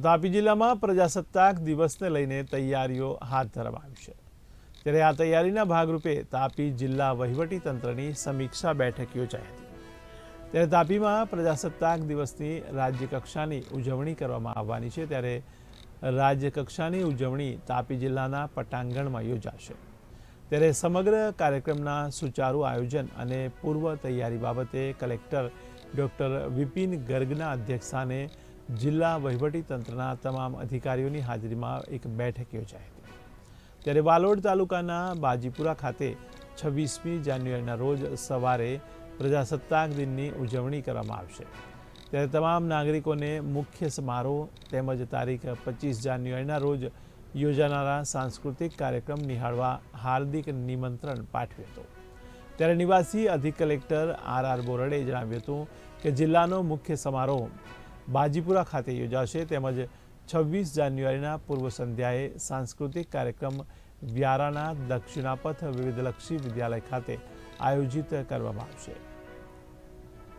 તાપી જિલ્લામાં પ્રજાસત્તાક દિવસને લઈને તૈયારીઓ હાથ ધરવામાં આવી છે. ત્યારે આ તૈયારીના ભાગરૂપે તાપી જિલ્લા વહીવટીતંત્રની સમીક્ષા બેઠક યોજાઈ હતી. ત્યારે તાપીમાં પ્રજાસત્તાક દિવસની રાજ્યકક્ષાની ઉજવણી કરવામાં આવવાની છે. ત્યારે રાજ્યકક્ષાની ઉજવણી તાપી જિલ્લાના પટાંગણમાં યોજાશે. ત્યારે સમગ્ર કાર્યક્રમના સુચારુ આયોજન અને પૂર્વ તૈયારી બાબતે કલેક્ટર ડૉક્ટર વિપિન ગર્ગના અધ્યક્ષસ્થાને જિલ્લા વહીવટીતંત્રના તમામ અધિકારીઓની હાજરીમાં એક બેઠક યોજાઈ હતી. ત્યારે વાલોડ તાલુકાના બાજીપુરા ખાતે છવ્વીસમી જાન્યુઆરીના રોજ સવારે પ્રજાસત્તાક દિનની ઉજવણી કરવામાં આવશે. ત્યારે તમામ નાગરિકોને મુખ્ય સમારોહ તેમજ તારીખ પચીસ જાન્યુઆરીના રોજ યોજાનારા સાંસ્કૃતિક કાર્યક્રમ નિહાળવા હાર્દિક નિમંત્રણ પાઠવ્યું હતું. ત્યારે નિવાસી અધિક કલેક્ટર આર આર બોરડે જણાવ્યું હતું કે જિલ્લાનો મુખ્ય સમારોહ બાજીપુરા ખાતે યોજાશે તેમજ છવ્વીસ જાન્યુઆરીના પૂર્વ સંધ્યાએ સાંસ્કૃતિક કાર્યક્રમ વ્યારાના દક્ષિણાપથ વિવિધલક્ષી વિદ્યાલય ખાતે આયોજિત કરવામાં આવશે.